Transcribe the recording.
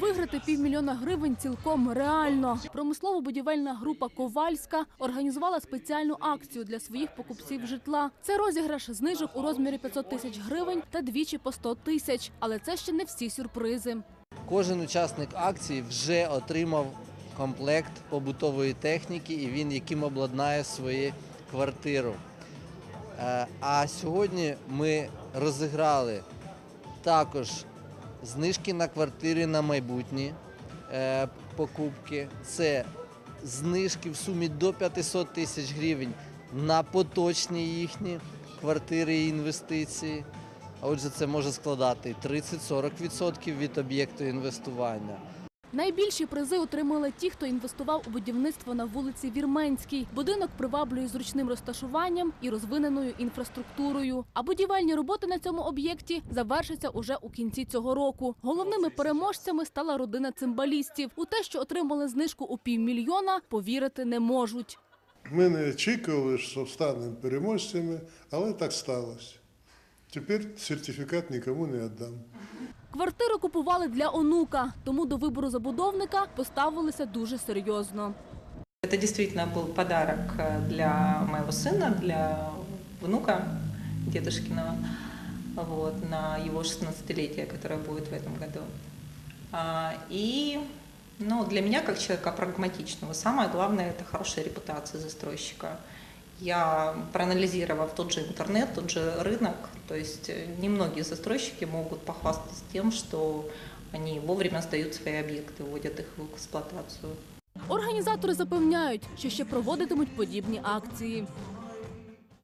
Виграти півмільйона гривень цілком реально. Промислово-будівельна група Ковальська організувала спеціальну акцію для своїх покупців житла. Це розіграш знижок у розмірі 500 тисяч гривень та двічі по 100 тисяч. Але це ще не всі сюрпризи. Кожен учасник акції вже отримав комплект побутової техніки і він яким обладнає свою квартиру. Е, А сьогодні ми розіграли також знижки на квартири на майбутні е, покупки. Це знижки в сумі до 500 тисяч гривень на поточні їхні квартири і інвестиції. Отже, це може складати 30-40% від об'єкту інвестування. Найбільші призи отримали ті, хто інвестував у будівництво на вулиці Вірменській. Будинок приваблює зручним розташуванням і розвиненою інфраструктурою. А будівельні роботи на цьому об'єкті завершаться уже у кінці цього року. Головними переможцями стала родина цимбалістів. У те, що отримали знижку у півмільйона, повірити не можуть. Ми не очікували, що станемо переможцями, але так сталося. Тепер сертифікат нікому не віддам. Квартиру купували для онука, тому до вибору забудовника поставилися дуже серйозно. Это действительно был подарок э, для моего сына, для внука дедушкиного, вот, на его 16-летие, которое будет в этом году. А, И ну, для меня, как человека прагматичного, самое главное – это хорошая репутация застройщика. Я, проанализировав тот же интернет, тот же рынок, то есть э, немногие застройщики могут похвастаться тем, что они вовремя сдают свои объекты, вводят их в эксплуатацию. Організатори запевняють, що ще проводитимуть подібні акції.